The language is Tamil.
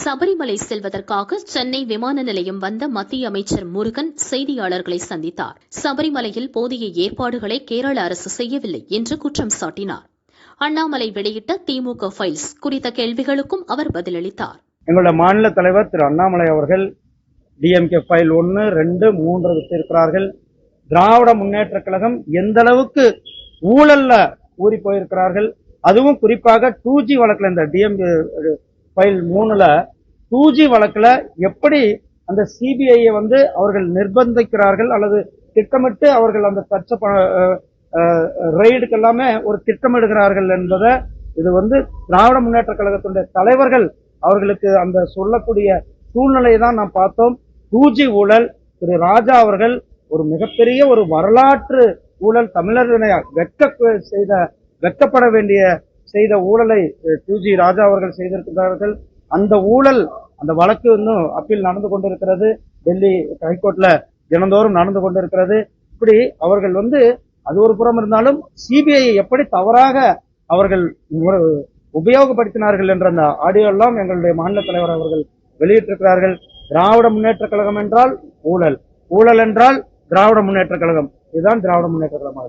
சபரிமலை செல்வதற்காக சென்னை விமான நிலையம் வந்த மத்திய அமைச்சர் முருகன் செய்தியாளர்களை சந்தித்தார். சபரிமலையில் போதிய ஏற்பாடுகளை கேரள அரசு செய்யவில்லை என்று குற்றம் சாட்டினார். அண்ணாமலை வெளியிட்ட திமுக ஃபைல்ஸ் குறித்த கேள்விகளுக்கும் அவர் பதிலளித்தார். எங்களுடைய மாநில தலைவர் திரு அண்ணாமலை அவர்கள் டிஎம்கே ஃபைல் ஒன்று ரெண்டு மூன்று விட்டிருக்கிறார்கள். திராவிட முன்னேற்ற கழகம் எந்த அளவுக்கு ஊழல்ல ஊறி போயிருக்கிறார்கள். அதுவும் குறிப்பாக டூ ஜி வழக்கில் இந்த டிஎம்கே ஃபைல் மூணுல டூ ஜி வழக்குல எப்படி அந்த சிபிஐயை வந்து அவர்கள் நிர்பந்திக்கிறார்கள் அல்லது திட்டமிட்டு அவர்கள் அந்த தச்ச ரெய்டுக்கு எல்லாமே ஒரு திட்டமிடுகிறார்கள் என்பதை இது வந்து திராவிட முன்னேற்ற கழகத்தினுடைய தலைவர்கள் அவர்களுக்கு அந்த சொல்லக்கூடிய சூழ்நிலையை தான் நாம் பார்த்தோம். டூஜி ஊழல் திரு ராஜா அவர்கள் ஒரு மிகப்பெரிய ஒரு வரலாற்று ஊழல் தமிழர்களை வெட்க செய்த வெட்கப்பட வேண்டிய செய்த ஊழலை டி ஜி ராஜா அவர்கள் செய்திருக்கிறார்கள் அந்த ஊழல் அந்த வழக்கு இன்னும் அப்பீல் நடந்து கொண்டிருக்கிறது. டெல்லி ஹைகோர்ட்ல தினந்தோறும் நடந்து கொண்டிருக்கிறது. இப்படி அவர்கள் வந்து அது ஒரு புறம் இருந்தாலும் சிபிஐ எப்படி தவறாக அவர்கள் உபயோகப்படுத்தினார்கள் என்ற அந்த ஆடியோ எல்லாம் எங்களுடைய மாநில தலைவர் அவர்கள் வெளியிட்டிருக்கிறார்கள். திராவிட முன்னேற்ற கழகம் என்றால் ஊழல். ஊழல் என்றால் திராவிட முன்னேற்ற கழகம். இதுதான் திராவிட முன்னேற்ற கழகம்